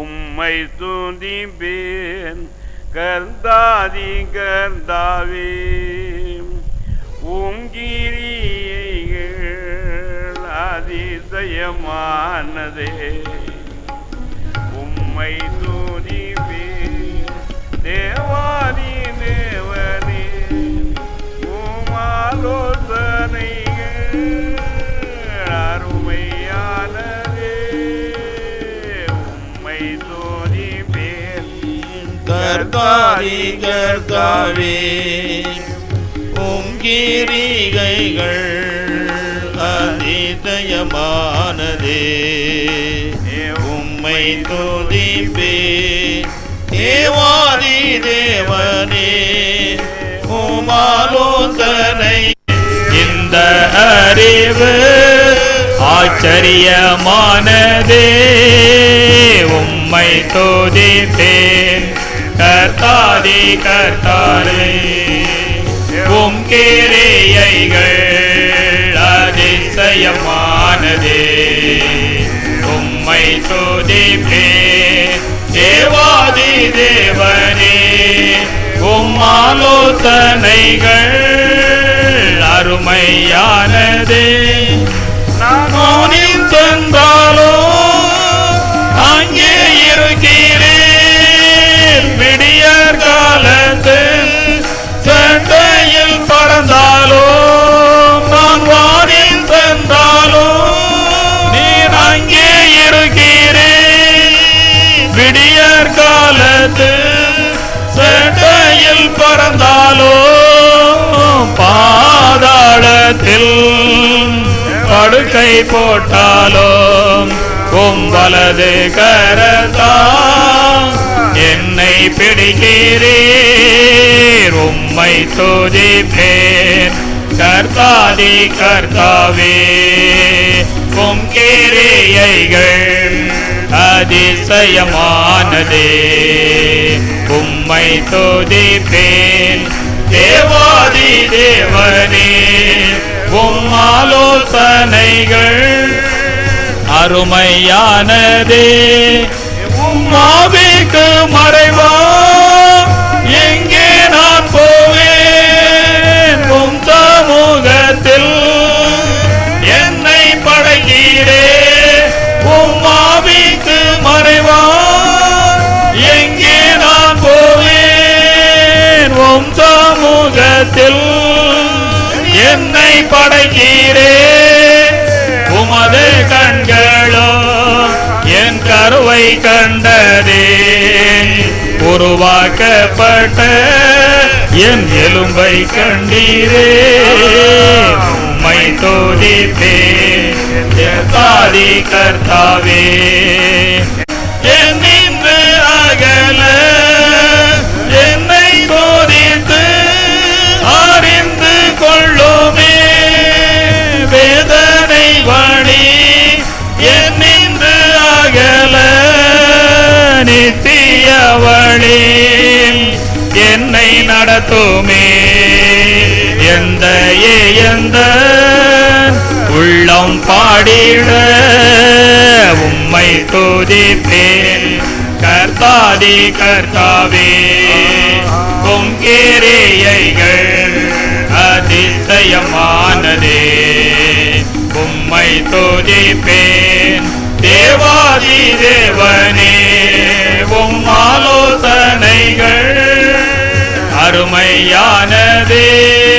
உம்மை துதிப்பேன் கர்த்தாதி கர்த்தாவே உங்கிரியைகள் அதிசயமானதே. உம்மை துதிப்பேன் கர்த்தாரி கர்த்தாவே உம் கிரிகைகள் அதிதயமானதே. உம்மை துதிப்பே. தேவாதி தேவனே உமாலோசனை இந்த அறிவு ஆச்சரியமானதே. உம்மை துதிப்பேன் கர்த்தாதி கர்த்தாரே. உம் கிரியைகள் அதிசயமானதே. உம்மை சோதிப்பே தேவாதி தேவனே. உம் ஆலோசனைகள் அருமையானதே. கை போட்டாலும் கும்பலது கரதா என்னை பிடிக்கிறீர் உம்மை துதிப்பேன். கர்த்தாதி கர்த்தாவே உம் கிரியைகள் அதிசயமானதே. உம்மை துதிப்பேன். தேவாதி தேவனே உம்மாலோ ஆலோசனைகள் அருமையானதே. உமாவிக்கு மறைவா எங்கே நான் போவேன்? உம் சமூகத்தில் என்னை படைக்கிறே உமாவிக்கு மறைவா எங்கே நான் போவேன்? உம் சமூகத்தில் என்னை படைக்க கண்டதே உருவாக்கப்பட்ட என் எலும்பை கண்டீரே. உம்மை தோதிப்பேன். தாதி கர்த்தாவே. நித்திய வழி என்னை நடத்துமே. எந்த எந்த உள்ளம் பாடிட உம்மை துதிப்பேன். கர்த்தாதி கர்த்தாவே பொங்கேரேயைகள் அதிசயமானதே. உம்மை துதிப்பேன். தேவாதி தேவனே அருமையானதே.